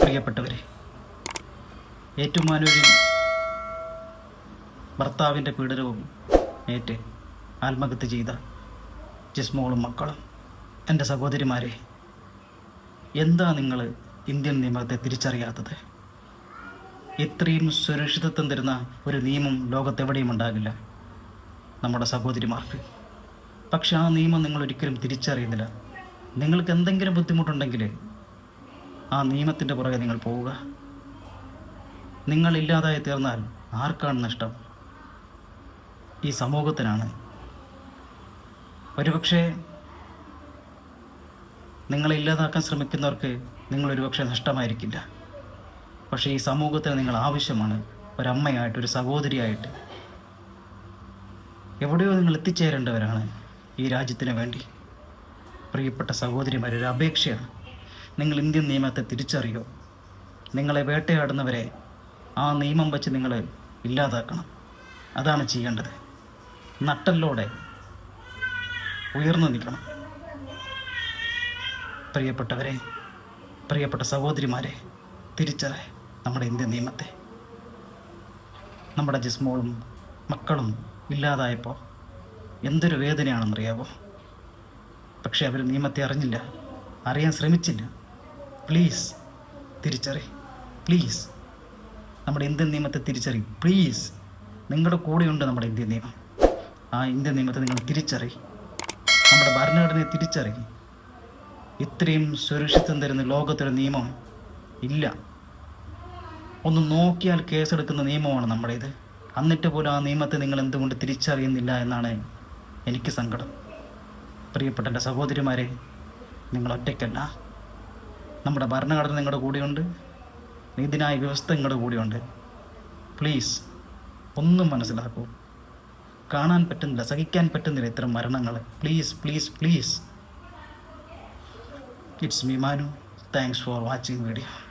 പ്രിയപ്പെട്ടവരെ ഏറ്റുമാനൂരിൽ ഭർത്താവിന്റെ പീഡനവും ഏറ്റ് ആത്മഹത്യ ചെയ്ത ജിസ്മോളും മക്കളും എന്റെ സഹോദരിമാരെ എന്താ നിങ്ങൾ ഇന്ത്യൻ നിയമത്തെ തിരിച്ചറിയാത്തത്? ഇത്രയും സുരക്ഷിതത്വം തരുന്ന ഒരു നിയമം ലോകത്തെവിടെയും ഉണ്ടാകില്ല നമ്മുടെ സഹോദരിമാർക്ക്. പക്ഷെ ആ നിയമം നിങ്ങൾ ഒരിക്കലും തിരിച്ചറിയുന്നില്ല. നിങ്ങൾക്ക് എന്തെങ്കിലും ബുദ്ധിമുട്ടുണ്ടെങ്കിൽ ആ നിയമത്തിന്റെ പുറകെ നിങ്ങൾ പോവുക. നിങ്ങൾ ഇല്ലാതായി തീർന്നാൽ ആർക്കാണ് നഷ്ടം? ഈ സമൂഹത്തിനാണ്. ഒരുപക്ഷെ നിങ്ങളെ ഇല്ലാതാക്കാൻ ശ്രമിക്കുന്നവർക്ക് നിങ്ങൾ ഒരുപക്ഷെ നഷ്ടമായിരിക്കില്ല. പക്ഷേ ഈ സമൂഹത്തിന് നിങ്ങൾ ആവശ്യമാണ് ഒരമ്മയായിട്ട് ഒരു സഹോദരിയായിട്ട്. എവിടെയോ നിങ്ങൾ എത്തിച്ചേരേണ്ടവരാണ് ഈ രാജ്യത്തിന് വേണ്ടി. പ്രിയപ്പെട്ട സഹോദരിമാരൊരു അപേക്ഷയാണ്. നിങ്ങൾ ഇന്ത്യൻ നിയമത്തെ തിരിച്ചറിയോ? നിങ്ങളെ വേട്ടയാടുന്നവരെ ആ നിയമം വെച്ച് നിങ്ങൾ ഇല്ലാതാക്കണം. അതാണ് ചെയ്യേണ്ടത്. നട്ടല്ലോടെ ഉയർന്നു നിൽക്കണം. പ്രിയപ്പെട്ടവരെ പ്രിയപ്പെട്ട സഹോദരിമാരെ തിരിച്ചറേ നമ്മുടെ ഇന്ത്യൻ നിയമത്തെ. നമ്മുടെ ജിസ്മോളും മക്കളും ഇല്ലാതായപ്പോൾ എന്തൊരു വേദനയാണെന്നറിയാവോ? പക്ഷെ അവർ നിയമത്തെ അറിഞ്ഞില്ല. അറിയാൻ ശ്രമിച്ചില്ല. പ്ലീസ് തിരിച്ചറി പ്ലീസ് നമ്മുടെ ഇന്ത്യൻ നിയമത്തെ തിരിച്ചറി പ്ലീസ് നിങ്ങളുടെ കൂടെയുണ്ട് നമ്മുടെ ഇന്ത്യൻ നിയമം. ആ ഇന്ത്യൻ നിയമത്തെ നിങ്ങൾ തിരിച്ചറി നമ്മുടെ ഭരണഘടനയെ തിരിച്ചറി ഇത്രയും സുരക്ഷിതം തരുന്ന ലോകത്തൊരു നിയമം ഇല്ല. ഒന്ന് നോക്കിയാൽ കേസെടുക്കുന്ന നിയമമാണ് നമ്മുടെ ഇത് എന്നിട്ട് പോലും ആ നിയമത്തെ നിങ്ങൾ എന്തുകൊണ്ട് തിരിച്ചറിയുന്നില്ല എന്നാണ് എനിക്ക് സങ്കടം. പ്രിയപ്പെട്ട എന്റെ സഹോദരിമാരെ നിങ്ങൾ ഒറ്റയ്ക്കല്ല. നമ്മുടെ ഭരണഘടന നിങ്ങളുടെ കൂടെയുണ്ട്. നീതിനായ വ്യവസ്ഥ നിങ്ങളുടെ കൂടെയുണ്ട്. പ്ലീസ് ഒന്നും മനസ്സിലാക്കൂ. കാണാൻ പറ്റുന്നില്ല സഹിക്കാൻ പറ്റുന്നില്ല ഇത്തരം മരണങ്ങൾ please please please it's me Manu thanks for watching video